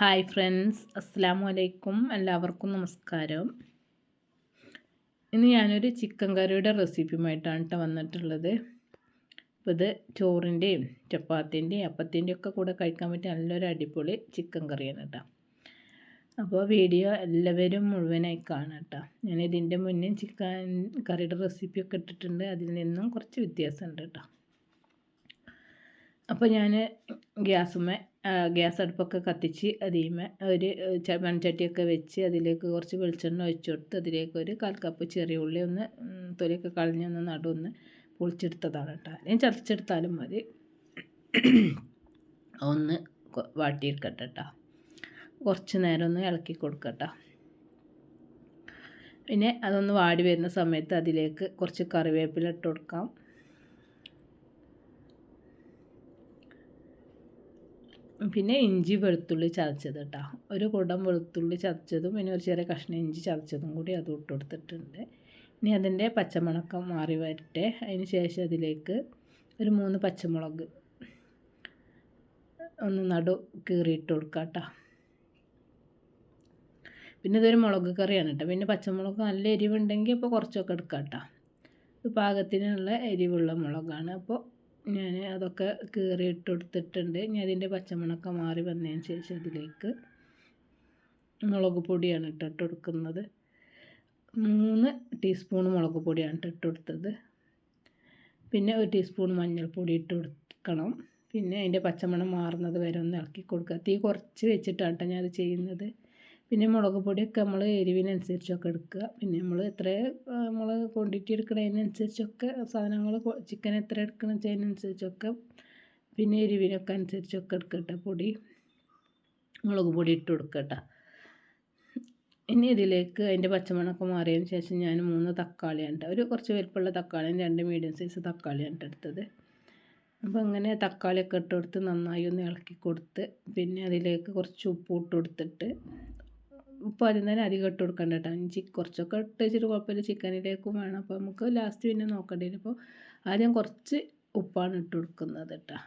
Hi friends അസ്സാം വലൈക്കും എല്ലാവർക്കും നമസ്കാരം. ഇന്ന് ഞാനൊരു ചിക്കൻ കറിയുടെ റെസിപ്പിയുമായിട്ടാണ് കേട്ടോ വന്നിട്ടുള്ളത്. അപ്പോൾ ഇത് ചോറിന്റെയും ചപ്പാത്തിന്റെയും അപ്പത്തിന്റെയും ഒക്കെ കൂടെ കഴിക്കാൻ പറ്റിയ നല്ലൊരു അടിപൊളി ചിക്കൻ കറിയാണ് കേട്ടോ അപ്പോൾ വീഡിയോ എല്ലാവരും മുഴുവനായി കാണാം കേട്ടോ ഞാൻ ഇതിന്റെ മുന്നേ ചിക്കൻ കറിയുടെ റെസിപ്പിയൊക്കെ ഇട്ടിട്ടുണ്ട്. അതിൽ നിന്നും കുറച്ച് വ്യത്യാസമുണ്ട് കേട്ടോ അപ്പോൾ ഞാൻ ഗ്യാസുമേ ഗ്യാസ് അടുപ്പൊക്കെ കത്തിച്ച് അതിമേ ഒരു മൺചട്ടിയൊക്കെ വെച്ച് അതിലേക്ക് കുറച്ച് വെളിച്ചെണ്ണ ഒഴിച്ചു കൊടുത്ത് അതിലേക്ക് ഒരു കാൽ കപ്പ് ചെറിയ ഉള്ളി ഒന്ന് തൊലിയൊക്കെ കളഞ്ഞൊന്ന് നടുവൊന്ന് പൊളിച്ചെടുത്തതാണ് കേട്ടോ. അല്ലെങ്കിൽ ചതച്ചെടുത്താലും മതി. ഒന്ന് വാട്ടിയെടുക്കട്ടെ കേട്ടോ. കുറച്ച് നേരം ഒന്ന് ഇളക്കി കൊടുക്കട്ടെ പിന്നെ അതൊന്ന് വാടി വരുന്ന സമയത്ത് അതിലേക്ക് കുറച്ച് കറിവേപ്പില ഇട്ട് കൊടുക്കാം. പിന്നെ ഇഞ്ചി വെളുത്തുള്ളി ചതച്ചത് കേട്ടോ ഒരു കുടം വെളുത്തുള്ളി ചതച്ചതും പിന്നെ ഒരു ചെറിയ കഷ്ണം ഇഞ്ചി ചതച്ചതും കൂടി അത് ഇട്ട് കൊടുത്തിട്ടുണ്ട്. ഇനി അതിന്റെ പച്ചമുളക്കം മാറി വരട്ടെ. അതിന് ശേഷം അതിലേക്ക് ഒരു മൂന്ന് പച്ചമുളക് ഒന്ന് നടു കീറിയിട്ട് കൊടുക്കാം കേട്ടോ പിന്നെ ഇതൊരു മുളക് കറിയാണ് കേട്ടോ പിന്നെ പച്ചമുളക് നല്ല എരിവുണ്ടെങ്കിൽ അപ്പോൾ കുറച്ചൊക്കെ എടുക്കാം കേട്ടോ പാകത്തിനുള്ള എരിവുള്ള മുളകാണ്. അപ്പോൾ ഞാൻ അതൊക്കെ കീറി ഇട്ട് കൊടുത്തിട്ടുണ്ട് ഇനി അതിന്റെ പച്ചമണമൊക്കെ മാറി വന്നതിന് ശേഷം ഇതിലേക്ക് മുളക് പൊടിയാണ് ഇട്ടിട്ട് കൊടുക്കുന്നത് മൂന്ന് ടീസ്പൂൺ മുളക് പൊടിയാണ് ഇട്ടിട്ട് കൊടുത്തത് പിന്നെ ഒരു ടീസ്പൂൺ മഞ്ഞൾപ്പൊടി ഇട്ട് കൊടുക്കണം. പിന്നെ അതിന്റെ പച്ചമണം മാറുന്നത് വരെ ഒന്ന് ഇളക്കി കൊടുക്കുക. തീ കുറച്ച് വെച്ചിട്ടാണ് കേട്ടോ ഞാൻ അത് ചെയ്യുന്നത്. പിന്നെ മുളക് പൊടിയൊക്കെ നമ്മൾ എരിവിനനുസരിച്ചൊക്കെ എടുക്കുക. പിന്നെ നമ്മൾ എത്ര നമ്മൾ ക്വാണ്ടിറ്റി എടുക്കുന്നതിനനുസരിച്ചൊക്കെ സാധനങ്ങൾ ചിക്കൻ എത്ര എടുക്കണം വെച്ചതിനനുസരിച്ചൊക്കെ പിന്നെ എരിവിനൊക്കെ അനുസരിച്ചൊക്കെ എടുക്കട്ടെ പൊടി. മുളക് പൊടി ഇട്ട് കൊടുക്കട്ടെ. ഇനി ഇതിലേക്ക് അതിന്റെ പച്ചമണമൊക്കെ മാറിയതിന് ശേഷം ഞാൻ മൂന്ന് തക്കാളിയാണ് ഒരു കുറച്ച് വലിപ്പമുള്ള തക്കാളിയും രണ്ട് മീഡിയം സൈസ് തക്കാളിയാണ് എടുത്തത്. അപ്പോൾ അങ്ങനെ തക്കാളിയൊക്കെ ഇട്ട് കൊടുത്ത് നന്നായി ഒന്ന് ഇളക്കി കൊടുത്ത് പിന്നെ അതിലേക്ക് കുറച്ച് ഉപ്പ് ഇട്ട് കൊടുത്തിട്ട് ഉപ്പ് ആദ്യം തന്നെ അധികം ഇട്ട് കൊടുക്കണ്ട കേട്ടോ ഇഞ്ചി കുറച്ചൊക്കെ ഇട്ട് വെച്ചിട്ട് കുഴപ്പമില്ല. ചിക്കനിലേക്കും വേണം. അപ്പോൾ നമുക്ക് ലാസ്റ്റ് പിന്നെ നോക്കേണ്ടി വരും. അപ്പോൾ ആദ്യം കുറച്ച് ഉപ്പാണ് ഇട്ട് കൊടുക്കുന്നത് കേട്ടോ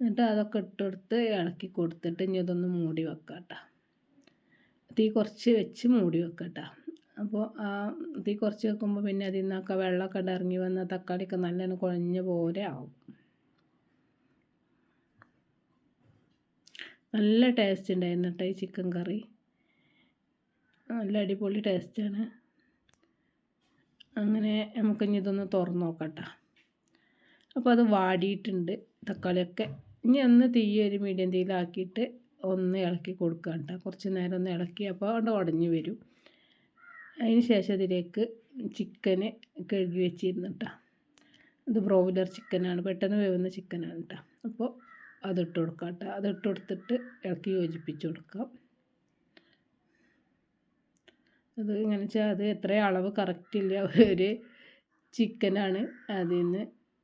എന്നിട്ട് അതൊക്കെ ഇട്ട് കൊടുത്ത് ഇളക്കി കൊടുത്തിട്ട് ഇനി അതൊന്ന് മൂടി വെക്കാം കേട്ടോ തീ കുറച്ച് വെച്ച് മൂടി വെക്കാം കേട്ടോ അപ്പോൾ തീ കുറച്ച് വെക്കുമ്പോൾ പിന്നെ അതിൽ നിന്നൊക്കെ വെള്ളമൊക്കെ ഇറങ്ങി വന്ന തക്കാളിയൊക്കെ നല്ലോണം കുഴഞ്ഞ പോലെ ആവും. നല്ല ടേസ്റ്റ് ഉണ്ടായിരുന്നു കേട്ടോ ഈ ചിക്കൻ കറി. നല്ല അടിപൊളി ടേസ്റ്റാണ്. അങ്ങനെ നമുക്ക് ഇനി ഇതൊന്ന് തുറന്ന് നോക്കട്ടെ. അപ്പോൾ അത് വാടിയിട്ടുണ്ട് തക്കാളിയൊക്കെ. ഇനി ഒന്ന് തീ ഒരു മീഡിയം തീയിലാക്കിയിട്ട് ഒന്ന് ഇളക്കി കൊടുക്കുക കേട്ടോ കുറച്ച് നേരം ഒന്ന് ഇളക്കി അപ്പോൾ അവിടെ ഉടഞ്ഞു വരും. അതിന് ശേഷം അതിലേക്ക് ചിക്കന് കഴുകി വെച്ചിരുന്നു കേട്ടോ ഇത് ബ്രോയിലർ ചിക്കനാണ് പെട്ടെന്ന് വേവുന്ന ചിക്കനാണ് കേട്ടോ അപ്പോൾ അതിട്ട് കൊടുക്കാം കേട്ടോ അതിട്ട് കൊടുത്തിട്ട് ഇളക്കി യോജിപ്പിച്ച് കൊടുക്കാം. അത് എങ്ങനെ വെച്ചാൽ അത് എത്ര അളവ് കറക്റ്റ് ഇല്ല. ഒരു ചിക്കനാണ് അതിൽ നിന്ന്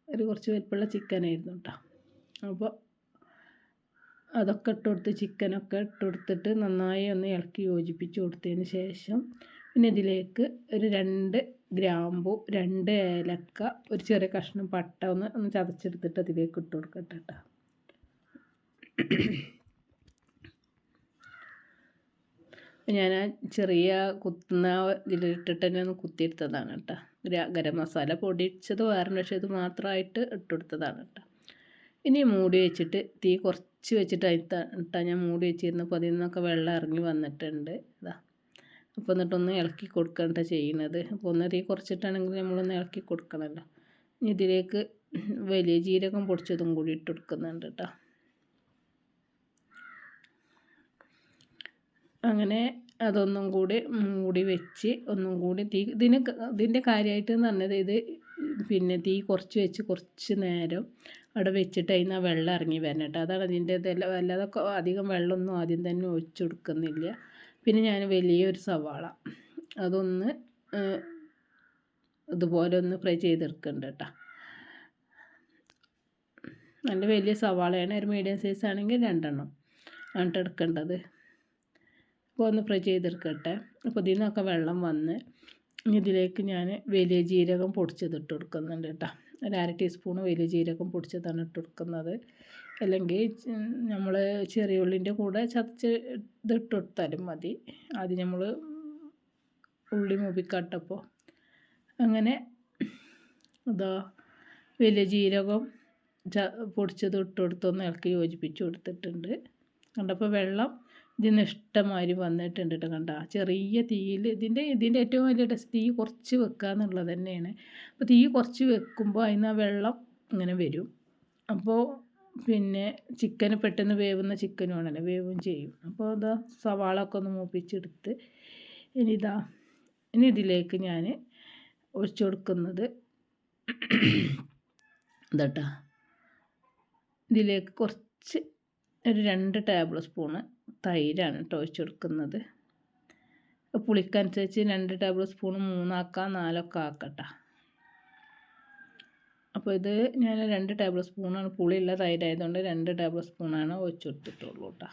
ഒരു കുറച്ച് വലിപ്പമുള്ള ചിക്കനായിരുന്നു കേട്ടോ അപ്പോൾ അതൊക്കെ ഇട്ട് കൊടുത്ത് ചിക്കനൊക്കെ ഇട്ട് കൊടുത്തിട്ട് നന്നായി ഒന്ന് ഇളക്കി യോജിപ്പിച്ച് കൊടുത്തതിന് ശേഷം പിന്നെ ഇതിലേക്ക് ഒരു രണ്ട് ഗ്രാമ്പു രണ്ട് ഏലക്ക ഒരു ചെറിയ കഷ്ണം പട്ട ഒന്ന് ഒന്ന് ചതച്ചെടുത്തിട്ട് അതിലേക്ക് ഇട്ട് കൊടുക്കട്ടെ കേട്ടോ ഞാൻ ആ ചെറിയ കുത്തുന്ന ഇതിലിട്ടിട്ട് തന്നെ ഒന്ന് കുത്തിയെടുത്തതാണ് കേട്ടോ. ഗരം മസാല പൊടിച്ചത് വേറെ പക്ഷേ ഇത് മാത്രമായിട്ട് ഇട്ടെടുത്തതാണ് കേട്ടോ. ഇനി മൂടി വെച്ചിട്ട് തീ കുറച്ച് വെച്ചിട്ട് അതിട്ടാ ഞാൻ മൂടി വെച്ചിരുന്നപ്പോൾ അതിൽ നിന്നൊക്കെ വെള്ളം ഇറങ്ങി വന്നിട്ടുണ്ട്. ഇതാ. അപ്പോൾ എന്നിട്ടൊന്ന് ഇളക്കി കൊടുക്കണ്ട ചെയ്യണത്. അപ്പോൾ ഒന്ന് തീ കുറച്ചിട്ടാണെങ്കിൽ നമ്മളൊന്ന് ഇളക്കി കൊടുക്കണമല്ലോ ഇനി ഇതിലേക്ക് വലിയ ജീരകം പൊടിച്ചതും കൂടി ഇട്ട് കൊടുക്കുന്നുണ്ട് കേട്ടോ അങ്ങനെ അതൊന്നും കൂടി മൂടി വെച്ച് ഒന്നും കൂടി തീ ഇതിന് ഇതിന്റെ കാര്യമായിട്ട് എന്ന് പറഞ്ഞത് ഇത് പിന്നെ തീ കുറച്ച് വെച്ച് കുറച്ച് നേരം അവിടെ വെച്ചിട്ട് അതിന് ആ വെള്ളം ഇറങ്ങി വരണം കേട്ടോ. അതാണ് അതിന്റെ ഇതെല്ലാം അല്ലാതെ അധികം വെള്ളമൊന്നും ആദ്യം തന്നെ ഒഴിച്ചു കൊടുക്കുന്നില്ല. പിന്നെ ഞാൻ വലിയൊരു സവാള അതൊന്ന് ഇതുപോലെ ഒന്ന് ഫ്രൈ ചെയ്തെടുക്കുന്നുണ്ട് കേട്ടോ. നല്ല വലിയ സവാളയാണ്. ഒരു മീഡിയം സൈസ് ആണെങ്കിൽ രണ്ടെണ്ണം ആണ് എടുക്കേണ്ടത്. അപ്പോൾ ഒന്ന് ഫ്രൈ ചെയ്തെടുക്കട്ടെ. അപ്പോൾ ഇതിൽ നിന്നൊക്കെ വെള്ളം വന്ന് ഇതിലേക്ക് ഞാൻ വലിയ ജീരകം പൊടിച്ചത് ഇട്ട് കൊടുക്കുന്നുണ്ട് കേട്ടോ. ഒരു അര ടീസ്പൂൺ വലിയ ജീരകം പൊടിച്ചതാണ് ഇട്ട് കൊടുക്കുന്നത്. അല്ലെങ്കിൽ നമ്മൾ ചെറിയ ഉള്ളിന്റെ കൂടെ ചതച്ച് ഇതിട്ട് കൊടുത്താലും മതി. അത് നമ്മൾ ഉള്ളി മുപ്പിക്കട്ടപ്പോൾ അങ്ങനെ ഇതാ വലിയ ജീരകം ച പൊടിച്ചത് ഇട്ട് കൊടുത്തൊന്ന് ഇളക്കി യോജിപ്പിച്ച് കൊടുത്തിട്ടുണ്ട്. കണ്ടപ്പോൾ വെള്ളം ഇതിന് ഇഷ്ടമാതിരി വന്നിട്ടുണ്ട് കേട്ടോ കണ്ട. ചെറിയ തീയിൽ ഇതിന്റെ ഇതിന്റെ ഏറ്റവും വലിയ ടെസ്റ്റ് തീ കുറച്ച് വെക്കുക എന്നുള്ളത് തന്നെയാണ്. അപ്പോൾ തീ കുറച്ച് വെക്കുമ്പോൾ അതിന് ആ വെള്ളം ഇങ്ങനെ വരും. അപ്പോൾ പിന്നെ ചിക്കൻ പെട്ടെന്ന് വേവുന്ന ചിക്കനും ആണല്ലോ വേവും ചെയ്യും. അപ്പോൾ ഇതാ സവാള ഒക്കെ ഒന്ന് മൂപ്പിച്ചെടുത്ത് ഇനി ഇതാ ഇനി ഇതിലേക്ക് ഞാൻ ഒഴിച്ചു കൊടുക്കുന്നത് ഇതാട്ടാ. ഇതിലേക്ക് കുറച്ച് ഒരു രണ്ട് ടേബിൾ സ്പൂണ് തൈരാണ് കേട്ടോ ഒഴിച്ച് കൊടുക്കുന്നത്. പുളിക്കനുസരിച്ച് രണ്ട് ടേബിൾ സ്പൂൺ മൂന്നാക്കാം നാലൊക്കെ ആക്കട്ടെ. അപ്പോൾ ഇത് ഞാൻ രണ്ട് ടേബിൾ സ്പൂണാണ് പുളിയുള്ള തൈരായതുകൊണ്ട് രണ്ട് ടേബിൾ സ്പൂണാണ് ഒഴിച്ച് കൊടുത്തിട്ടുള്ളൂ കേട്ടോ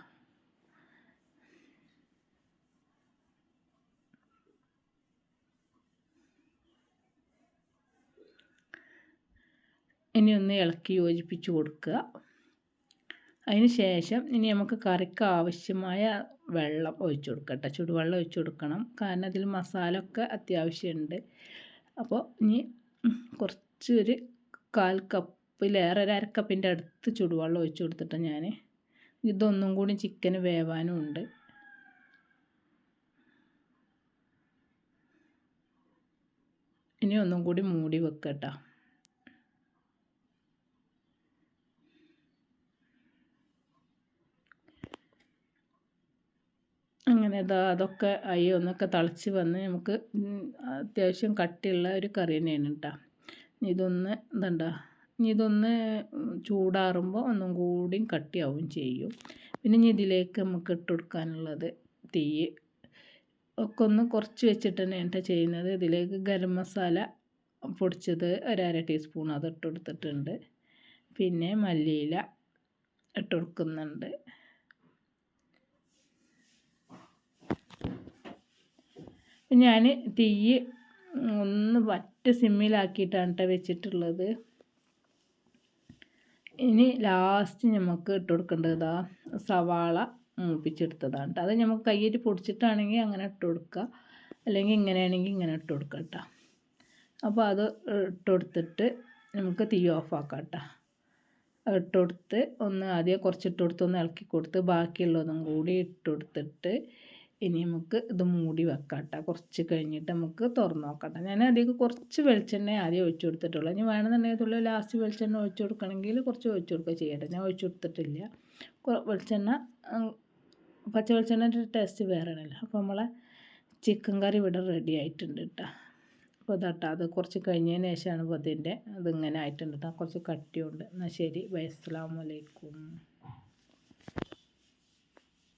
ഇനി ഒന്ന് ഇളക്കി യോജിപ്പിച്ച് കൊടുക്കുക. അതിന് ശേഷം ഇനി നമുക്ക് കറിക്ക് ആവശ്യമായ വെള്ളം ഒഴിച്ചു കൊടുക്കട്ടെ ചൂടുവെള്ളം ഒഴിച്ചു കൊടുക്കണം. കാരണം അതിൽ മസാല ഒക്കെ അത്യാവശ്യമുണ്ട്. അപ്പോൾ ഇനി കുറച്ചൊരു കാൽ കപ്പിലേറെ ഒരു അരക്കപ്പിന്റെ അടുത്ത് ചൂടുവെള്ളം ഒഴിച്ചു കൊടുത്തിട്ട് ഞാൻ. ഇതൊന്നും കൂടി ചിക്കന് വേവാനും ഉണ്ട്. ഇനി ഒന്നും കൂടി മൂടി വെക്കട്ടോ അങ്ങനെ ഇതാ അതൊക്കെ അയ്യോ ഒന്നൊക്കെ തിളച്ച് വന്ന് നമുക്ക് അത്യാവശ്യം കട്ടിയുള്ള ഒരു കറി തന്നെയാണ് കേട്ടോ ഇതൊന്ന് ഇതണ്ട ഇതൊന്ന് ചൂടാറുമ്പോൾ ഒന്നും കൂടിയും കട്ടിയാവും ചെയ്യും. പിന്നെ ഇനി ഇതിലേക്ക് നമുക്ക് ഇട്ട് കൊടുക്കാനുള്ളത് തീ. ഒക്കെ ഒന്ന് കുറച്ച് വെച്ചിട്ട് തന്നെയാണ് ചെയ്യുന്നത്. ഇതിലേക്ക് ഗരം മസാല പൊടിച്ചത് ഒരര ടീസ്പൂൺ അത് ഇട്ട് കൊടുത്തിട്ടുണ്ട്. പിന്നെ മല്ലിയില ഇട്ട് കൊടുക്കുന്നുണ്ട്. ഞാൻ തീ ഒന്ന് വറ്റ സിമ്മിലാക്കിയിട്ടാണ് കേട്ടോ വെച്ചിട്ടുള്ളത്. ഇനി ലാസ്റ്റ് നമുക്ക് ഇട്ട് കൊടുക്കേണ്ടത് സവാള മൂപ്പിച്ചെടുത്തതാണ് കേട്ടോ അത് നമുക്ക് കയ്യിൽ പൊടിച്ചിട്ടാണെങ്കിൽ അങ്ങനെ ഇട്ട് കൊടുക്കുക അല്ലെങ്കിൽ ഇങ്ങനെയാണെങ്കിൽ ഇങ്ങനെ ഇട്ട് കൊടുക്കുക കേട്ടോ അപ്പോൾ അത് ഇട്ട് കൊടുത്തിട്ട് നമുക്ക് തീ ഓഫാക്കാം കേട്ടോ ഇട്ട് കൊടുത്ത് ഒന്ന് ആദ്യം കുറച്ച് ഇട്ട് കൊടുത്ത് ഒന്ന് ഇളക്കി കൊടുത്ത് ബാക്കിയുള്ളതും കൂടി ഇട്ട് കൊടുത്തിട്ട് ഇനി നമുക്ക് ഇത് മൂടി വെക്കാം കേട്ടോ കുറച്ച് കഴിഞ്ഞിട്ട് നമുക്ക് തുറന്ന് നോക്കട്ടെ. ഞാൻ അധികം കുറച്ച് വെളിച്ചെണ്ണ ആദ്യം ഒഴിച്ചു കൊടുത്തിട്ടുള്ളൂ. ഇനി വേണമെന്നുണ്ടെങ്കിൽ തുള്ളി ലാസ്റ്റ് വെളിച്ചെണ്ണ ഒഴിച്ചു കൊടുക്കണമെങ്കിൽ കുറച്ച് ഒഴിച്ചു കൊടുക്കുക ചെയ്യട്ടെ. ഞാൻ ഒഴിച്ചു കൊടുത്തിട്ടില്ല. വെളിച്ചെണ്ണ പച്ച വെളിച്ചെണ്ണന്റെ ടേസ്റ്റ് വേറെയാണല്ലോ. അപ്പോൾ നമ്മളെ ചിക്കൻ കറി ഇവിടെ റെഡി ആയിട്ടുണ്ട് കേട്ടോ. അപ്പോൾ ഇതാട്ടോ. അത് കുറച്ച് കഴിഞ്ഞതിന് ശേഷമാണ് ഇപ്പോൾ അതിന്റെ അതിങ്ങനെ ആയിട്ടുണ്ട് കേട്ടോ. കുറച്ച് കട്ടിയുണ്ട്. എന്നാൽ ശരി. വൈ അസ്സലാമലൈക്കും